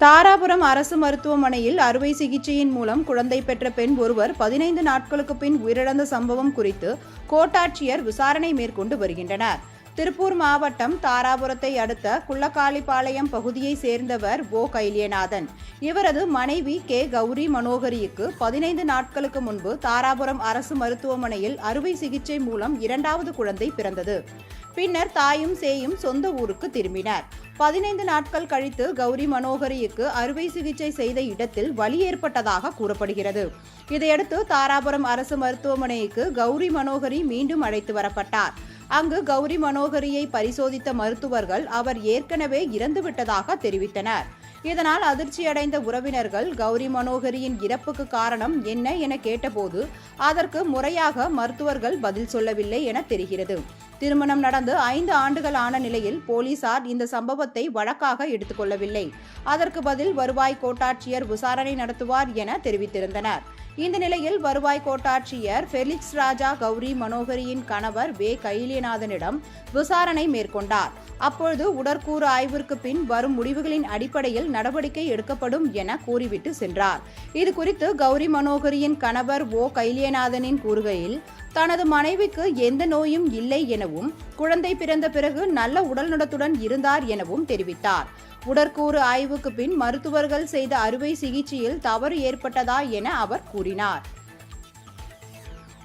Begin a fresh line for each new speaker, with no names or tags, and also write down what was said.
தாராபுரம் அரசு மருத்துவமனையில் அறுவை சிகிச்சையின் மூலம் குழந்தை பெற்ற பெண் ஒருவர் பதினைந்து நாட்களுக்கு பின் உயிரிழந்த சம்பவம் குறித்து கோட்டாட்சியர் விசாரணை மேற்கொண்டு வருகின்றனர். திருப்பூர் மாவட்டம் தாராபுரத்தை அடுத்த குள்ளக்காளிப்பாளையம் பகுதியை சேர்ந்தவர் ஓ. கைலியநாதன். இவரது மனைவி கே. கௌரி மனோகரிக்கு பதினைந்து நாட்களுக்கு முன்பு தாராபுரம் அரசு மருத்துவமனையில் அறுவை சிகிச்சை மூலம் இரண்டாவது குழந்தை பிறந்தது. பின்னர் தாயும் சேயும் சொந்த ஊருக்கு திரும்பினர். பதினைந்து நாட்கள் கழித்து கௌரி மனோகரிக்கு அறுவை சிகிச்சை செய்த இடத்தில் வலி ஏற்பட்டதாக கூறப்படுகிறது. இதையடுத்து தாராபுரம் அரசு மருத்துவமனைக்கு கௌரி மனோகரி மீண்டும் அழைத்து வரப்பட்டார். அங்கு கௌரி மனோகரியை பரிசோதித்த மருத்துவர்கள் அவர் ஏற்கனவே இறந்துவிட்டதாக தெரிவித்தனர். இதனால் அதிர்ச்சியடைந்த உறவினர்கள் கௌரி மனோகரியின் இறப்புக்கு காரணம் என்ன என கேட்டபோது அதற்கு முறையாக மருத்துவர்கள் பதில் சொல்லவில்லை என தெரிகிறது. திருமணம் நடந்து ஐந்து ஆண்டுகள் ஆன நிலையில் போலீசார் இந்த சம்பவத்தை வழக்காக எடுத்துக்கொள்ளவில்லை. அதற்கு பதில் வருவாய் கோட்டாட்சியர் விசாரணை நடத்துவார் என தெரிவித்திருந்தனர். இந்த நிலையில் வருவாய் கோட்டாட்சியர் ஃபெலிக்ஸ் ராஜா கௌரி மனோகரியின் கணவர் வே. கைலியநாதனிடம் விசாரணை மேற்கொண்டார். அப்பொழுது உடற்கூறு ஆய்விற்கு பின் வரும் முடிவுகளின் அடிப்படையில் நடவடிக்கை எடுக்கப்படும் என கூறிவிட்டு சென்றார். இது குறித்து கௌரி மனோகரியின் கணவர் ஓ. கைலியநாதனின் கூறுகையில் தனது மனைவிக்கு எந்த நோயும் இல்லை எனவும் குழந்தை பிறந்த பிறகு நல்ல உடல்நலத்துடன் இருந்தார் எனவும் தெரிவித்தார். உடற்கூறு ஆய்வுக்கு பின் மருத்துவர்கள் செய்த அறுவை சிகிச்சையில் தவறு ஏற்பட்டதா என அவர் கூறினார்.